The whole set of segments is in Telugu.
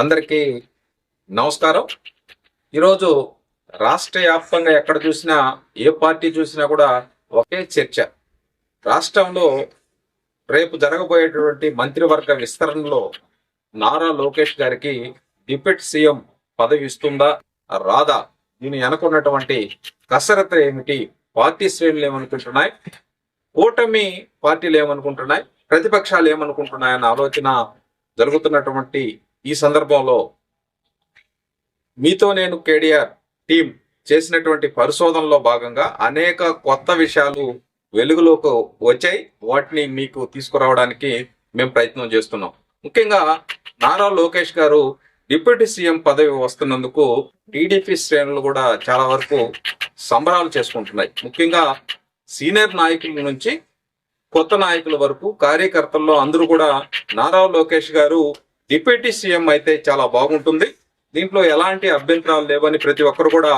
అందరికీ నమస్కారం. ఈరోజు రాష్ట్ర వ్యాప్తంగా ఎక్కడ చూసినా ఏ పార్టీ చూసినా కూడా ఒకే చర్చ. రాష్ట్రంలో రేపు జరగబోయేటువంటి మంత్రివర్గ విస్తరణలో నారా లోకేష్ గారికి డిప్యూటీ సీఎం పదవి ఇస్తుందా రాదా? దీని అనుకున్నటువంటి కసరత్తు ఏమిటి? పార్టీ శ్రేణులు ఏమనుకుంటున్నాయి? కూటమి పార్టీలు ఏమనుకుంటున్నాయి? ప్రతిపక్షాలు ఏమనుకుంటున్నాయన్న ఆలోచన జరుగుతున్నటువంటి ఈ సందర్భంలో మీతో నేను కేడిఆర్ టీం చేసినటువంటి పరిశోధనలో భాగంగా అనేక కొత్త విషయాలు వెలుగులోకి వచ్చాయి. వాటిని మీకు తీసుకురావడానికి మేము ప్రయత్నం చేస్తున్నాం. ముఖ్యంగా నారా లోకేష్ గారు డిప్యూటీ సీఎం పదవి వస్తున్నందుకు టీడీపీ శ్రేణులు కూడా చాలా వరకు సంబరాలు చేసుకుంటున్నాయి. ముఖ్యంగా సీనియర్ నాయకుల నుంచి కొత్త నాయకుల వరకు కార్యకర్తల్లో అందరూ కూడా నారా లోకేష్ గారు డిప్యూటీ సీఎం అయితే చాలా బాగుంటుంది. దీంట్లో ఎలాంటి అభ్యంతరాలు లేవని ప్రతి ఒక్కరు కూడా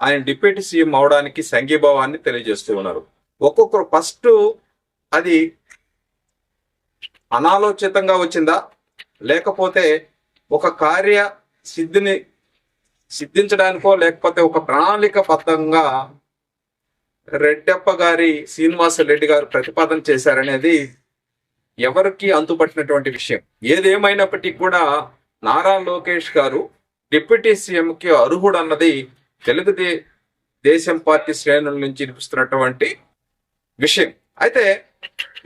ఆయన డిప్యూటీ సీఎం అవడానికి సంఘీభావాన్ని తెలియజేస్తూ ఉన్నారు. ఒక్కొక్కరు ఫస్ట్ అది అనాలోచితంగా వచ్చిందా? లేకపోతే ఒక కార్య సిద్ధిని సిద్ధించడానికో లేకపోతే ఒక ప్రణాళిక బద్ధంగా రెడ్డప్ప గారి శ్రీనివాస రెడ్డి గారు ప్రతిపాదన చేశారనేది ఎవరికి అందుపట్టినటువంటి విషయం? ఏదేమైనప్పటికీ కూడా నారా లోకేష్ గారు డిప్యూటీ సీఎంకి అర్హుడు అన్నది తెలుగుదే దేశం పార్టీ శ్రేణుల నుంచి వినిపిస్తున్నటువంటి విషయం. అయితే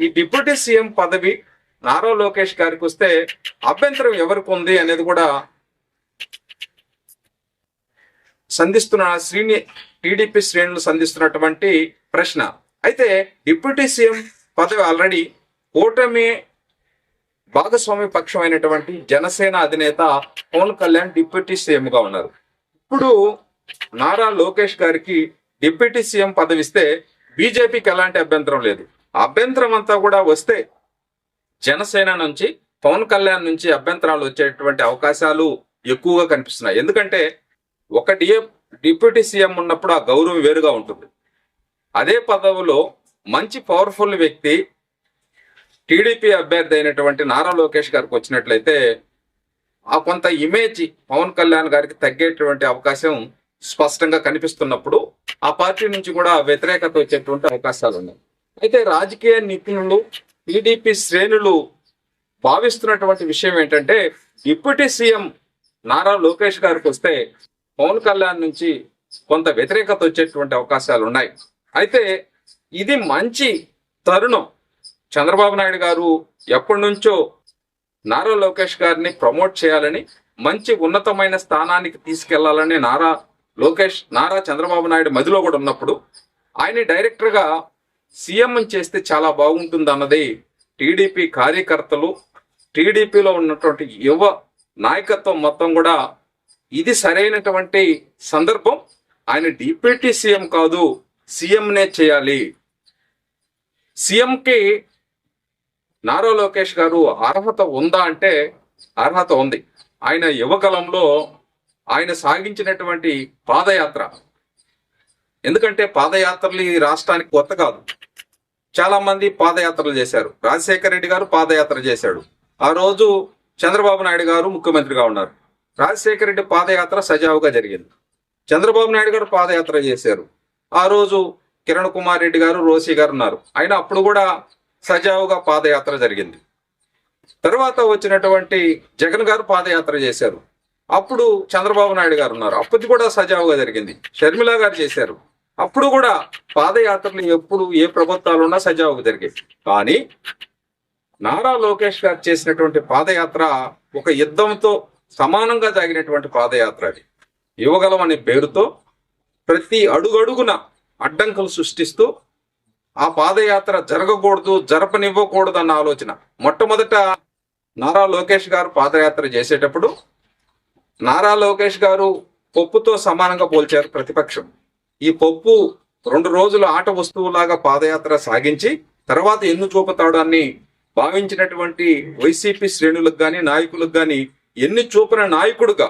ఈ డిప్యూటీ సీఎం పదవి నారా లోకేష్ గారికి వస్తే అభ్యంతరం ఎవరికి ఉంది అనేది కూడా సంధిస్తున్న శ్రీని టీడీపీ శ్రేణులు సంధిస్తున్నటువంటి ప్రశ్న. అయితే డిప్యూటీ సీఎం పదవి ఆల్రెడీ కూటమి భాగస్వామి పక్షమైనటువంటి జనసేన అధినేత పవన్ కళ్యాణ్ డిప్యూటీ సీఎం గా ఉన్నారు. ఇప్పుడు నారా లోకేష్ గారికి డిప్యూటీ సీఎం పదవిస్తే బీజేపీకి ఎలాంటి అభ్యంతరం లేదు. అభ్యంతరం అంతా కూడా వస్తే జనసేన నుంచి పవన్ కళ్యాణ్ నుంచి అభ్యంతరాలు వచ్చేటువంటి అవకాశాలు ఎక్కువగా కనిపిస్తున్నాయి. ఎందుకంటే ఒక డిఏ డిప్యూటీ సీఎం ఉన్నప్పుడు ఆ గౌరవం వేరుగా ఉంటుంది. అదే పదవిలో మంచి పవర్ఫుల్ వ్యక్తి టీడీపీ అభ్యర్థి అయినటువంటి నారా లోకేష్ గారికి వచ్చినట్లయితే ఆ కొంత ఇమేజ్ పవన్ కళ్యాణ్ గారికి తగ్గేటువంటి అవకాశం స్పష్టంగా కనిపిస్తున్నప్పుడు ఆ పార్టీ నుంచి కూడా వ్యతిరేకత వచ్చేటువంటి అవకాశాలు ఉన్నాయి. అయితే రాజకీయ నిపుణులు టీడీపీ శ్రేణులు భావిస్తున్నటువంటి విషయం ఏంటంటే డిప్యూటీ సీఎం నారా లోకేష్ గారికి వస్తే పవన్ కళ్యాణ్ నుంచి కొంత వ్యతిరేకత వచ్చేటువంటి అవకాశాలు ఉన్నాయి. అయితే ఇది మంచి తరుణం. చంద్రబాబు నాయుడు గారు ఎప్పటి నుంచో నారా లోకేష్ గారిని ప్రమోట్ చేయాలని మంచి ఉన్నతమైన స్థానానికి తీసుకెళ్ళాలని నారా లోకేష్ నారా చంద్రబాబు నాయుడు మదిలో కూడా ఉన్నప్పుడు ఆయన డైరెక్టర్గా సీఎం చేస్తే చాలా బాగుంటుంది అన్నది టీడీపీ కార్యకర్తలు టీడీపీలో ఉన్నటువంటి యువ నాయకత్వం మొత్తం కూడా ఇది సరైనటువంటి సందర్భం. ఆయన డిప్యూటీ సీఎం కాదు సీఎంనే చేయాలి. సీఎంకి నారా లోకేష్ గారు అర్హత ఉందా అంటే అర్హత ఉంది. ఆయన యువకాలంలో ఆయన సాగించినటువంటి పాదయాత్ర. ఎందుకంటే పాదయాత్రలు ఈ రాష్ట్రానికి కొత్త కాదు. చాలా మంది పాదయాత్రలు చేశారు. రాజశేఖర రెడ్డి గారు పాదయాత్ర చేశాడు. ఆ రోజు చంద్రబాబు నాయుడు గారు ముఖ్యమంత్రిగా ఉన్నారు. రాజశేఖర రెడ్డి పాదయాత్ర సజావుగా జరిగింది. చంద్రబాబు నాయుడు గారు పాదయాత్ర చేశారు. ఆ రోజు కిరణ్ కుమార్ రెడ్డి గారు రోసి గారు ఉన్నారు. ఆయన అప్పుడు కూడా సజావుగా పాదయాత్ర జరిగింది. తర్వాత వచ్చినటువంటి జగన్ గారు పాదయాత్ర చేశారు. అప్పుడు చంద్రబాబు నాయుడు గారు ఉన్నారు. అప్పటి కూడా సజావుగా జరిగింది. షర్మిల గారు చేశారు. అప్పుడు కూడా పాదయాత్రలు ఎప్పుడు ఏ ప్రభుత్వాలు ఉన్నా సజావుగా జరిగాయి కానీ నారా లోకేష్ గారు చేసినటువంటి పాదయాత్ర ఒక యుద్ధంతో సమానంగా జరిగినటువంటి పాదయాత్ర అది. యువగలం అనే పేరుతో ప్రతి అడుగడుగున అడ్డంకులు సృష్టిస్తూ ఆ పాదయాత్ర జరగకూడదు జరపనివ్వకూడదు అన్న ఆలోచన. మొట్టమొదట నారా లోకేష్ గారు పాదయాత్ర చేసేటప్పుడు నారా లోకేష్ గారు పప్పుతో సమానంగా పోల్చారు ప్రతిపక్షం. ఈ పప్పు రెండు రోజులు ఆట వస్తువులాగా పాదయాత్ర సాగించి తర్వాత ఎన్ను చూపుతాడని భావించినటువంటి వైసీపీ శ్రేణులకు కానీ నాయకులకు కానీ ఎన్ని చూపిన నాయకుడుగా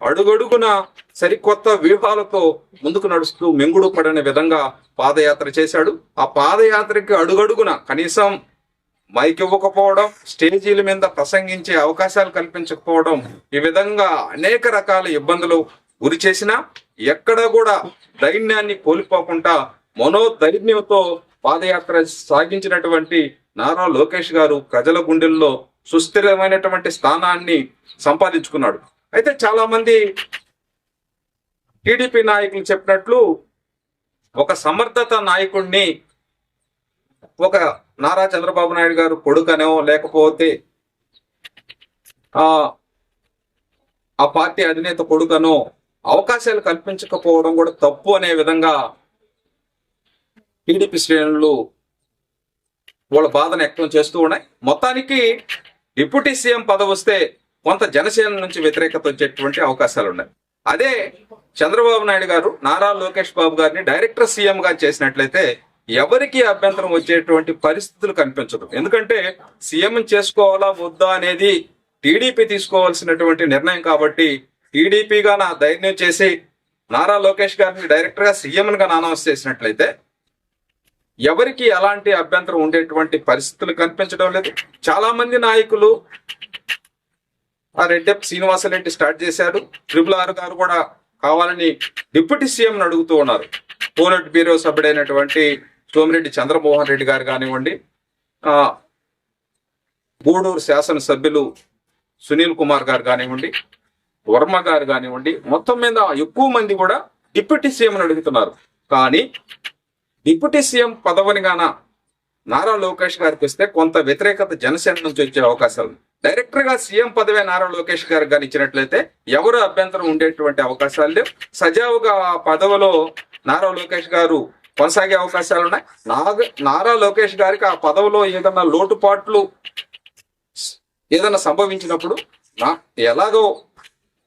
అడుగడుగున సరికొత్త వ్యూహాలతో ముందుకు నడుస్తూ మెంగుడు పడని విధంగా పాదయాత్ర చేశాడు. ఆ పాదయాత్రకి అడుగడుగున కనీసం మైక్ ఇవ్వకపోవడం స్టేజీల మీద ప్రసంగించే అవకాశాలు కల్పించకపోవడం ఈ విధంగా అనేక రకాల ఇబ్బందులు గురి చేసినా ఎక్కడ కూడా ధైర్యాన్ని కోల్పోకుండా మనోధైర్యంతో పాదయాత్ర సాగించినటువంటి నారా లోకేష్ గారు ప్రజల గుండెల్లో సుస్థిరమైనటువంటి స్థానాన్ని సంపాదించుకున్నాడు. అయితే చాలా మంది టీడీపీ నాయకులు చెప్పినట్లు ఒక సమర్థత నాయకుడిని ఒక నారా చంద్రబాబు నాయుడు గారు కొడుకనో లేకపోతే ఆ ఆ పార్టీ అధినేత కొడుకనో అవకాశాలు కల్పించకపోవడం కూడా తప్పు అనే విధంగా టీడీపీ శ్రేణులు వాళ్ళ బాధను వ్యక్తం చేస్తూ ఉన్నాయి. మొత్తానికి డిప్యూటీ సీఎం పదవి వస్తే కొంత జనసేన నుంచి వ్యతిరేకత వచ్చేటువంటి అవకాశాలు ఉన్నాయి. అదే చంద్రబాబు నాయుడు గారు నారా లోకేష్ బాబు గారిని డైరెక్టర్ సీఎం గా చేసినట్లయితే ఎవరికి అభ్యంతరం వచ్చేటువంటి పరిస్థితులు కనిపించదు. ఎందుకంటే సీఎం చేసుకోవాలా వద్దా అనేది టీడీపీ తీసుకోవాల్సినటువంటి నిర్ణయం కాబట్టి టీడీపీగా నా ధైర్యం చేసి నారా లోకేష్ గారిని డైరెక్టర్గా సీఎం గా అనౌన్స్ చేసినట్లయితే ఎవరికి ఎలాంటి అభ్యంతరం ఉండేటువంటి పరిస్థితులు కనిపించడం లేదు. చాలా మంది నాయకులు ఆ రెడ్డెప్ శ్రీనివాసరెడ్డి స్టార్ట్ చేశారు. ట్రిపుల్ ఆర్ గారు కూడా కావాలని డిప్యూటీ సీఎం అడుగుతూ ఉన్నారు. పోలట్ బ్యూరో సభ్యుడైనటువంటి సోమిరెడ్డి చంద్రమోహన్ రెడ్డి గారు కానివ్వండి ఆ గూడూరు శాసనసభ్యులు సునీల్ కుమార్ గారు కానివ్వండి వర్మ గారు కానివ్వండి మొత్తం మీద ఎక్కువ మంది కూడా డిప్యూటీ సీఎం అడుగుతున్నారు. కానీ డిప్యూటీ సీఎం పదవిని గాన నారా లోకేష్ గారికి వస్తే కొంత వ్యతిరేకత జనసేన నుంచి వచ్చే అవకాశాలు డైరెక్టర్గా సీఎం పదవి నారా లోకేష్ గారికి కానీ ఇచ్చినట్లయితే ఎవరు అభ్యంతరం ఉండేటువంటి అవకాశాలు లేవు. సజావుగా ఆ పదవిలో నారా లోకేష్ గారు కొనసాగే అవకాశాలు ఉన్నాయి. నాగ నారా లోకేష్ గారికి ఆ పదవిలో ఏదన్నా లోటుపాట్లు ఏదైనా సంభవించినప్పుడు నా ఎలాగో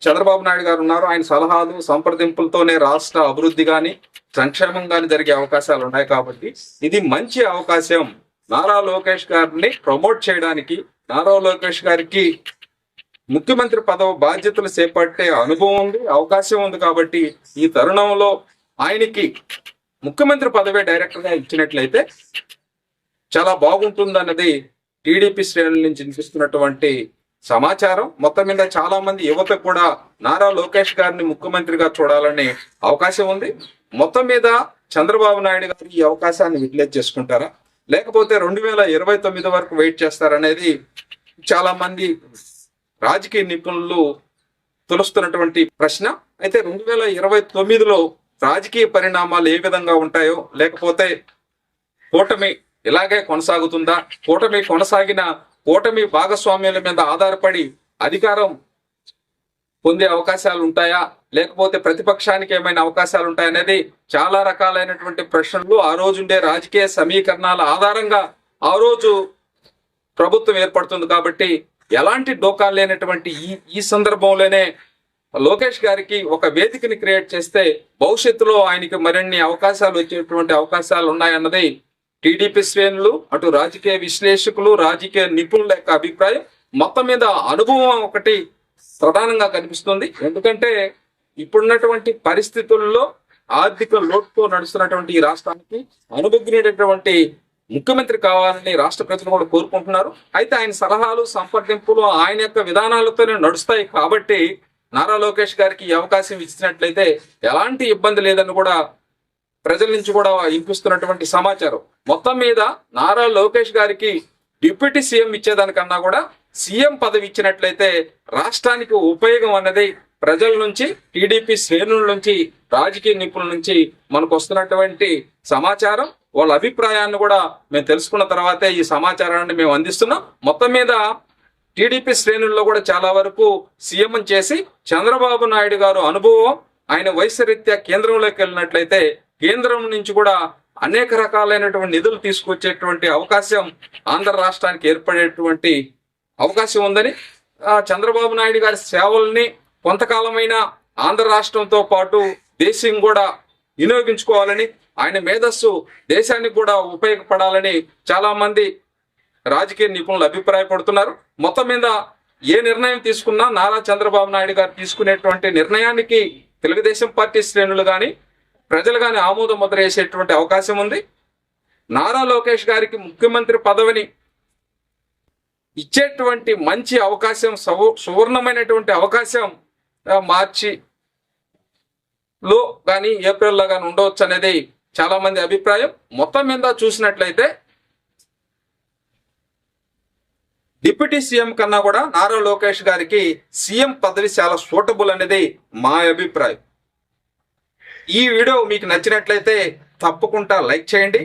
చంద్రబాబు నాయుడు గారు ఉన్నారు. ఆయన సలహాలు సంప్రదింపులతోనే రాష్ట్ర అభివృద్ధి కానీ సంక్షేమం కానీ జరిగే అవకాశాలు ఉన్నాయి కాబట్టి ఇది మంచి అవకాశం. నారా లోకేష్ గారిని ప్రమోట్ చేయడానికి నారా లోకేష్ గారికి ముఖ్యమంత్రి పదవి బాధ్యతలు చేపట్టే అనుభవం ఉంది అవకాశం ఉంది కాబట్టి ఈ తరుణంలో ఆయనకి ముఖ్యమంత్రి పదవి డైరెక్టర్గా ఇచ్చినట్లయితే చాలా బాగుంటుందన్నది టీడీపీ శ్రేణుల నుంచి వినిపిస్తున్నటువంటి సమాచారం. మొత్తం మీద చాలా మంది యువత కూడా నారా లోకేష్ గారిని ముఖ్యమంత్రిగా చూడాలనే అవకాశం ఉంది. మొత్తం మీద చంద్రబాబు నాయుడు గారు ఈ అవకాశాన్ని విడుదల చేసుకుంటారా? లేకపోతే రెండు వేల ఇరవై తొమ్మిది వరకు వెయిట్ చేస్తారనేది చాలా మంది రాజకీయ నిపుణులు తొలుస్తున్నటువంటి ప్రశ్న. అయితే రెండు వేల ఇరవై తొమ్మిదిలో రాజకీయ పరిణామాలు ఏ విధంగా ఉంటాయో లేకపోతే కూటమి ఇలాగే కొనసాగుతుందా? కూటమి కొనసాగిన కూటమి భాగస్వామ్యాల మీద ఆధారపడి అధికారం పొందే అవకాశాలు ఉంటాయా లేకపోతే ప్రతిపక్షానికి ఏమైనా అవకాశాలు ఉంటాయనేది చాలా రకాలైనటువంటి ప్రశ్నలు ఆ రోజుండే రాజకీయ సమీకరణాల ఆధారంగా ఆ రోజు ప్రభుత్వం ఏర్పడుతుంది కాబట్టి ఎలాంటి డోకాలు లేనటువంటి ఈ ఈ సందర్భంలోనే లోకేష్ గారికి ఒక వేదికని క్రియేట్ చేస్తే భవిష్యత్తులో ఆయనకి మరిన్ని అవకాశాలు వచ్చేటువంటి అవకాశాలు ఉన్నాయన్నది టీడీపీ శ్రేణులు అటు రాజకీయ విశ్లేషకులు రాజకీయ నిపుణుల యొక్క అభిప్రాయం. మొత్తం మీద అనుభవం ఒకటి ప్రధానంగా కనిపిస్తుంది. ఎందుకంటే ఇప్పుడున్నటువంటి పరిస్థితుల్లో ఆర్థిక లోటుతో నడుస్తున్నటువంటి ఈ రాష్ట్రానికి అనుభవించినటువంటి ముఖ్యమంత్రి కావాలని రాష్ట్ర ప్రజలు కూడా కోరుకుంటున్నారు. అయితే ఆయన సలహాలు సంప్రదింపులు ఆయన యొక్క విధానాలతోనే నడుస్తాయి కాబట్టి నారా లోకేష్ గారికి అవకాశం ఇచ్చినట్లయితే ఎలాంటి ఇబ్బంది లేదని కూడా ప్రజల నుంచి కూడా వినిపిస్తున్నటువంటి సమాచారం. మొత్తం మీద నారా లోకేష్ గారికి డిప్యూటీ సీఎం ఇచ్చేదానికన్నా కూడా సీఎం పదవి ఇచ్చినట్లయితే రాష్ట్రానికి ఉపయోగం అన్నది ప్రజల నుంచి టీడీపీ శ్రేణుల నుంచి రాజకీయ నిపుణుల నుంచి మనకు వస్తున్నటువంటి సమాచారం. వాళ్ళ అభిప్రాయాన్ని కూడా మేము తెలుసుకున్న తర్వాతే ఈ సమాచారాన్ని మేము అందిస్తున్నాం. మొత్తం మీద టీడీపీ శ్రేణుల్లో కూడా చాలా వరకు సీఎం చేసి చంద్రబాబు నాయుడు గారు అనుభవం ఆయన వయసు రీత్యా కేంద్రంలోకి వెళ్ళినట్లయితే కేంద్రం నుంచి కూడా అనేక రకాలైనటువంటి నిధులు తీసుకొచ్చేటువంటి అవకాశం ఆంధ్ర రాష్ట్రానికి ఏర్పడేటువంటి అవకాశం ఉందని చంద్రబాబు నాయుడు గారి సేవల్ని కొంతకాలమైన ఆంధ్ర రాష్ట్రంతో పాటు దేశం కూడా వినియోగించుకోవాలని ఆయన మేధస్సు దేశానికి కూడా ఉపయోగపడాలని చాలామంది రాజకీయ నిపుణులు అభిప్రాయపడుతున్నారు. మొత్తం మీద ఏ నిర్ణయం తీసుకున్నా నారా చంద్రబాబు నాయుడు గారు తీసుకునేటువంటి నిర్ణయానికి తెలుగుదేశం పార్టీ శ్రేణులు కానీ ప్రజలు కానీ ఆమోద ముద్ర వేసేటువంటి అవకాశం ఉంది. నారా లోకేష్ గారికి ముఖ్యమంత్రి పదవిని ఇచ్చేటువంటి మంచి అవకాశం సువర్ణమైనటువంటి అవకాశం మార్చి లో కానీ ఏప్రిల్లో కానీ ఉండవచ్చు అనేది చాలా మంది అభిప్రాయం. మొత్తం మీద చూసినట్లయితే డిప్యూటీ సీఎం కన్నా కూడా నారా లోకేష్ గారికి సీఎం పదవి చాలా సూటబుల్ అనేది మా అభిప్రాయం. ఈ వీడియో మీకు నచ్చినట్లయితే తప్పకుండా లైక్ చేయండి.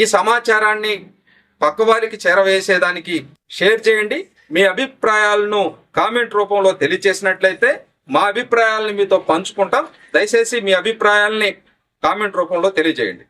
ఈ సమాచారాన్ని పక్కవారికి చేరవేసేదానికి షేర్ చేయండి. మీ అభిప్రాయాలను కామెంట్ రూపంలో తెలియచేసినట్లయితే మా అభిప్రాయాలను మీతో పంచుకుంటాం. దయచేసి మీ అభిప్రాయాల్ని కామెంట్ రూపంలో తెలియజేయండి.